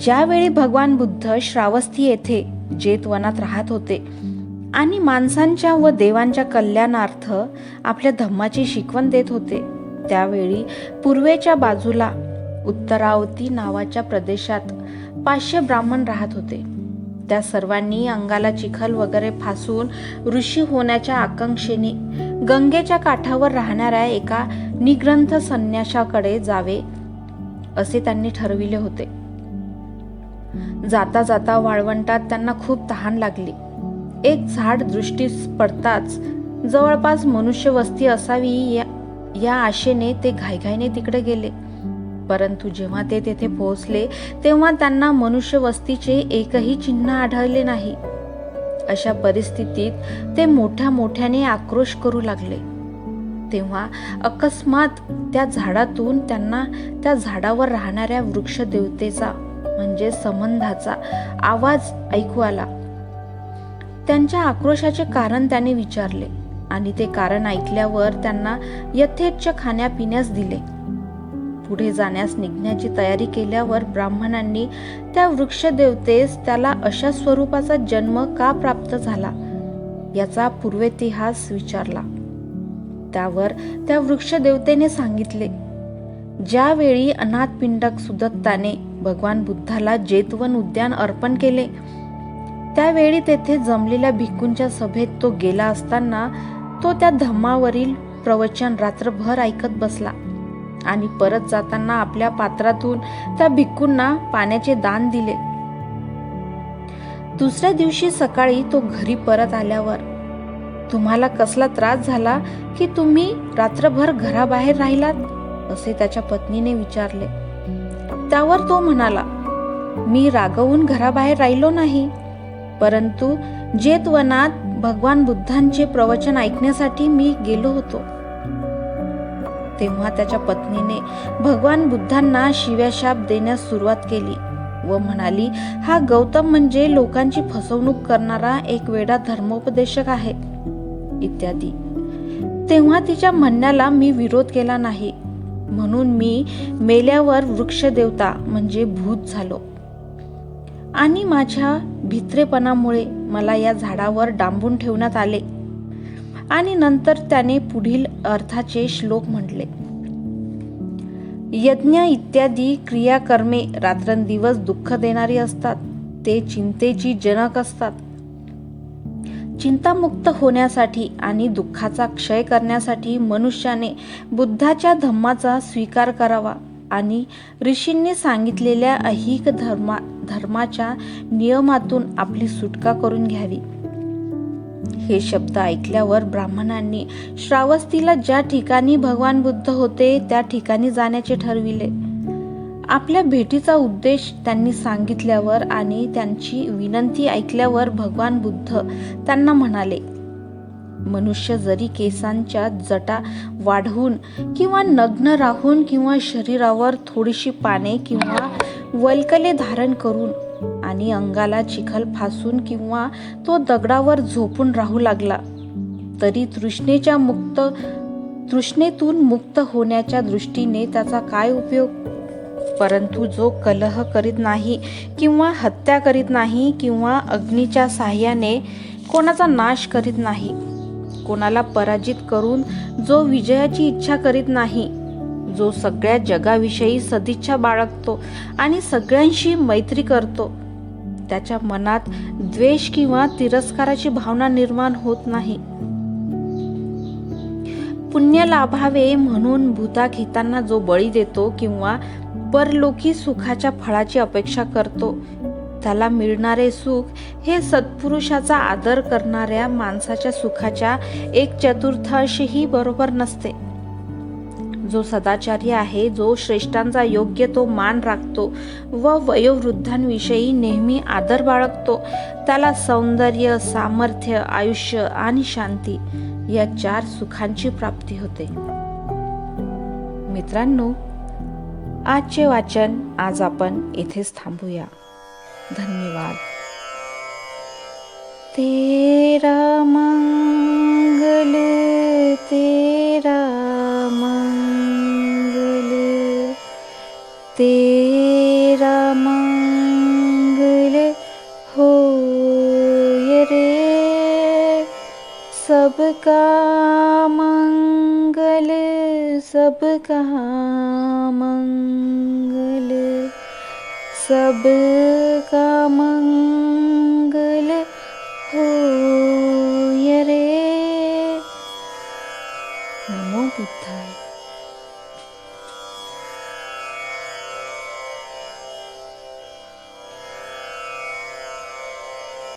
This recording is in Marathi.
ज्यावेळी भगवान बुद्ध श्रावस्ती येथे जेतवनात राहत होते आणि माणसांच्या व देवांच्या कल्याणार्थ आपल्या धम्माची शिकवण देत होते त्यावेळी पूर्वेच्या बाजूला उत्तरावती नावाच्या प्रदेशात पाचशे ब्राह्मण राहत होते. त्या सर्वांनी अंगाला चिखल वगैरे फासून ऋषी होण्याच्या आकांक्षेने गंगेच्या काठावर राहणाऱ्या एका निग्रंथ संन्याशाकडे जावे असे त्यांनी ठरविले होते. जाता जाता वाळवंटात त्यांना खूप तहान लागली. एक झाड दृष्टीस पडताच जवळपास मनुष्य वस्ती असावी या, या आशेने ते घाईघाईने तिकडे गेले. परंतु जेव्हा ते तेथे पोहोचले तेव्हा त्यांना मनुष्य वस्तीचे एकही चिन्ह आढळले नाही. अशा परिस्थितीत ते मोठ्या मोठ्याने आक्रोश करू लागले. तेव्हा अकस्मात त्या झाडातून त्यांना त्या झाडावर राहणाऱ्या वृक्ष देवतेचा म्हणजे संबंधाचा आवाज ऐकू आला. त्यांच्या आक्रोशाचे कारण त्याने विचारले आणि ते कारण ऐकल्यावर त्यांना यथेच्छ खाण्यापिण्यास दिले. पुढे जाण्यास निघण्याची तयारी केल्यावर ब्राह्मणांनी त्या वृक्षदेवतेस त्याला अशा स्वरूपाचा जन्म का प्राप्त झाला याचा पूर्वेतिहास विचारला. त्यावर त्या वृक्षदेवतेने सांगितले ज्यावेळी अनाथ पिंडक सुदत्ताने भगवान बुद्धाला जेतवन उद्यान अर्पण केले. त्यावेळी तेथे जमलेल्या भिक्कूंच्या सभेत तो गेला असताना तो त्या धम्मावरील प्रवचन रात्रभर ऐकत बसला आणि परत जाताना आपल्या पात्रातून त्या भिक्कूंना पाण्याचे दान दिले. दुसऱ्या दिवशी सकाळी तो घरी परत आल्यावर तुम्हाला कसला त्रास झाला की तुम्ही रात्रभर घराबाहेर राहिलात? असे त्याच्या पत्नीने विचारले. त्यावर तो म्हणाला मी रागवून घराबाहेर राहिलो नाही परंतु जेतवनात भगवान बुद्धांचे प्रवचन ऐकण्यासाठी मी गेलो होतो. तेव्हा त्याच्या पत्नीने भगवान बुद्धांना शिव्याशाप देण्यास सुरुवात केली व म्हणाली हा गौतम म्हणजे लोकांची फसवणूक करणारा एक वेडा धर्मोपदेशक आहे. इत्यादी. तेव्हा तिच्या म्हणण्याला मी विरोध केला नाही. म्हणून मी मेल्यावर वृक्षदेवता म्हणजे भूत झालो. आणि माझ्या भित्रेपणामुळे मला या झाडावर डांबून ठेवण्यात आले. आणि नंतर त्याने पुढील अर्थाचे श्लोक म्हटले. यज्ञ इत्यादी क्रियाकर्मे रात्रंदिवस दुःख देणारी असतात. ते चिंतेची जनक असतात. चिंतामुक्त होण्यासाठी आणि दुःखाचा क्षय करण्यासाठी मनुष्याने बुद्धाच्या धम्माचा स्वीकार करावा आणि ऋषींनी सांगितलेल्या अहिक धर्मा धर्माच्या नियमातून आपली सुटका करून घ्यावी. हे शब्द ऐकल्यावर ब्राह्मणांनी श्रावस्तीला ज्या ठिकाणी भगवान बुद्ध होते त्या ठिकाणी जाण्याचे ठरविले. आपल्या भेटीचा उद्देश त्यांनी सांगितल्यावर आणि त्यांची विनंती ऐकल्यावर भगवान बुद्ध त्यांना म्हणाले मनुष्य जरी केसांच्या जटा वाढवून किंवा नग्न राहून किंवा शरीरावर थोडीशी पाने किंवा वलकले धारण करून आणि अंगाला चिखल फासून किंवा तो दगडावर झोपून राहू लागला तरी तृष्णेच्या मुक्त तृष्णेतून मुक्त होण्याच्या दृष्टीने त्याचा काय उपयोग परंतु जो कलह करीत नाही किंवा हत्या करीत नाही किंवा अग्नीच्या साह्याने कोणाचा नाश करीत नाही कोणाला पराजित करून जो विजयाची इच्छा करीत नाही जो सगळ्या जगाविषयी सदिच्छा बाळगतो आणि सगळ्यांशी मैत्री करतो त्याच्या मनात द्वेष किंवा तिरस्काराची भावना निर्माण होत नाही. पुण्य लाभावे म्हणून भूता हितांना जो बळी देतो किंवा परलोकी सुखाच्या फळाची अपेक्षा करतो. त्याला मिळणारे सुख हे सत्पुरुषाचा आदर करणाऱ्या माणसाच्या सुखाच्या एक चतुर्थांशीही बरोबर नसते. जो सदाचारी आहे जो श्रेष्ठांचा योग्य तो मान राखतो व वयोवृद्धांविषयी नेहमी आदर बाळगतो त्याला सौंदर्य सामर्थ्य आयुष्य आणि शांती या चार सुखांची प्राप्ती होते. मित्रांनो आजचे वाचन आज आपण इथेच थांबूया. धन्यवाद. तेरा मंगल तेरा मंगल तेरा मंगल होय रे सबका सब कहाँ मंगल? सब का मंगल? हो यरे नमो बुद्धाय।